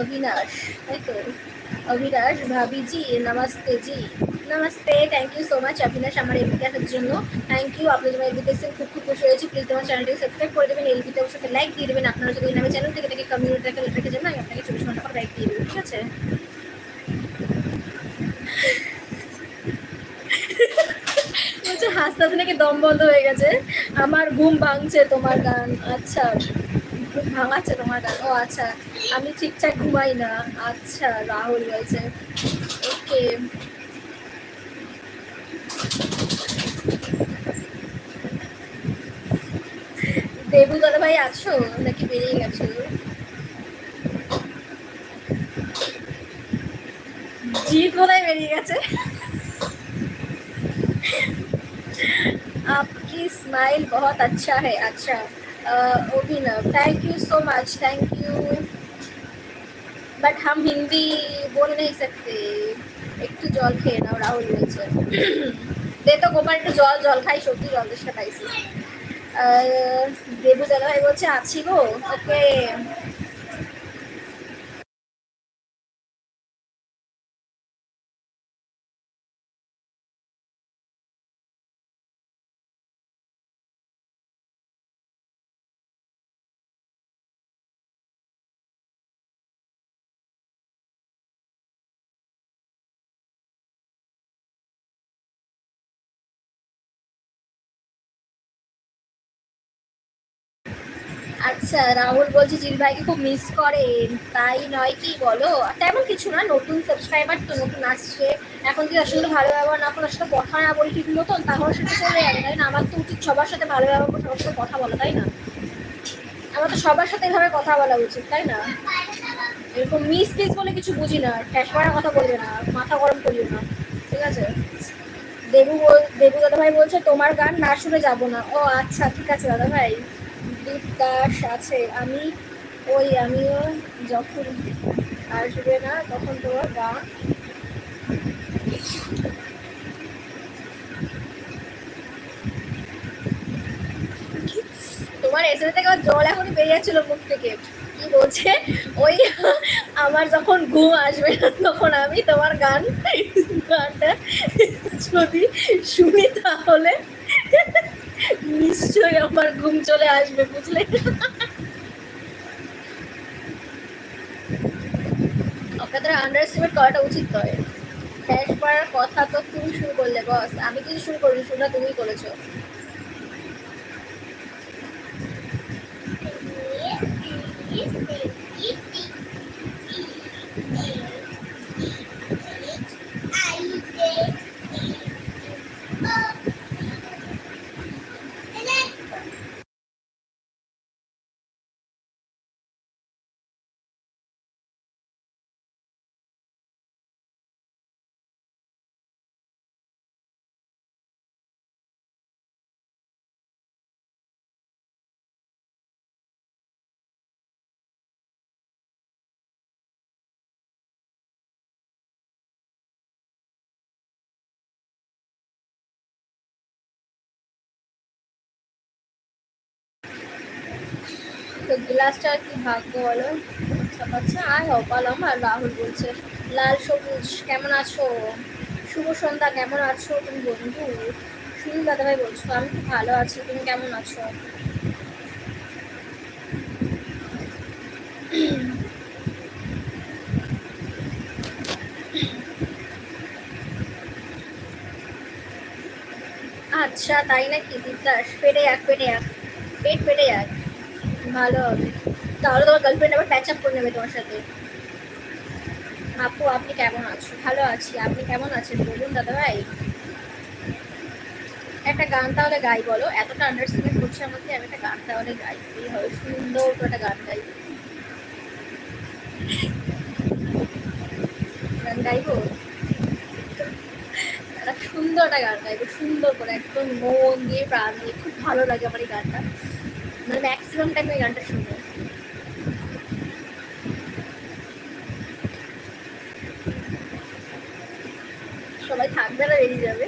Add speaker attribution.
Speaker 1: অবিনাশ, তাই তো? অভিরাজ ভাবিজি, নমস্তে জি। Namaste thank you so much Abinash আমার এলপি দেখার জন্য। থ্যাংক ইউ আপনাদের আমার এডুকেশন খুব খুব খুশি হয়েছি। প্লিজ তোমার চ্যানেলটি সাবস্ক্রাইব করে দেবেন এল এলপিতে অবশ্যই লাইক দিয়ে দেবেন। আপনারা যদি নামে চ্যানেল থেকে তাকে কমিউনিটি একটা লেটাকে জানান, আমি আপনাকে চব্বিশ ঘণ্টা পর লাইক দিয়ে দেবেন ঠিক আছে? বলছে, হাসতে হাসতে নাকি দম বন্ধ হয়ে গেছে। আমার ঘুম ভাঙছে তোমার গান। আচ্ছা। ভাঙাচ্ছে তোমার গান ও আচ্ছা আমি ঠিকঠাক ঘুমাই না আচ্ছা রাহুল বলছে ওকে দেবু দাদা ভাই আছো নাকি বেরিয়ে গেছো জিৎ বোধহয় বেরিয়ে গেছে आपकी स्माइल बहुत अच्छा है अच्छा Abhinav thank you so much thank you but हम हिंदी बोल नहीं सकते একটু জল খেয়ে নাও রাহুল বলছে দে তো গোপাল একটু জল জল খাই সত্যি জল দেশটা পাইছি দেবু দাদা ভাই বলছে আছি গো ওকে আচ্ছা রাহুল বলছে জিল ভাইকে খুব মিস করেন তাই নয় কি বলো? তেমন কিছু না, নতুন সাবস্ক্রাইবার তো নতুন আসছে। এখন যদি আসলে ভালো ব্যবহার না করে আসলে কথা না বলি ঠিক মতন, তাহলে সেটা চলে যাবে, তাই না? আমার তো উচিত সবার সাথে ভালো ব্যবহার করে সবার সাথে কথা বলা, তাই না? আমার তো সবার সাথে এভাবে কথা বলা উচিত, তাই না? এরকম মিস পিস বলে কিছু বুঝি না ট্যাস মারা কথা বলবে না, মাথা গরম করিও না, ঠিক আছে? দেবু দেবু দাদা ভাই বলছে, তোমার গান না শুনে যাব না। ও আচ্ছা ঠিক আছে দাদা ভাই দীপ দাস আছে। আমি, ওই আমিও যখন আসবে না, তখন তোমার গান তোমার এসে থেকে জল এখনই বেরিয়ে যাচ্ছিল মুখ থেকে। কি বলছে? ওই আমার যখন ঘুম আসবে না, তখন আমি তোমার গান, গানটা যদি শুনি তাহলে নিশ্চয়ই আমার ঘুম চলে আসবে, বুঝলে? আপনাদের আন্ডার করাটা উচিত নয়। ক্যাশ করার কথা তো তুমি শুরু করলে বস আমি কিছু শুরু করিনি শুরুটা তুমিই করেছ। তো গ্লাসটা কি ভাগ্য বলো? আচ্ছা আচ্ছা আয় হোক বললাম আর রাহুল বলছে। লাল সবুজ, কেমন আছো? শুভ সন্ধ্যা, কেমন আছো তুমি বন্ধু? শুধু দাদাভাই বলছো, আমি খুব ভালো আছি, তুমি কেমন আছো? আচ্ছা তাই নাকি বিদ্যাস পেটে এক পেটে এক পেট পেটে এক ভালো হবে। তাহলে তোমার গার্লফ্রেন্ড আবার প্যাচ আপ করে নেবে তোমার সাথে। আপু, আপনি কেমন আছো? ভালো আছি। আপনি কেমন আছেন বলুন দাদা ভাই একটা গান তাহলে গাই বলো। এতটা আন্ডারস্ট্যান্ডিং করছে আমাকে, আমি একটা গান তাহলে গাই। এই হবে সুন্দর করে একটা গান গাই। গান গাইবো? একটা সুন্দর একটা গান গাইবো। সুন্দর করে, একদম মন দিয়ে, প্রাণ দিয়ে। খুব ভালো লাগে আমার এই গানটা। মানে ম্যাক্সিমাম টাইম ওই গানটা শুনব। সবাই থাকবে না বেরিয়ে যাবে।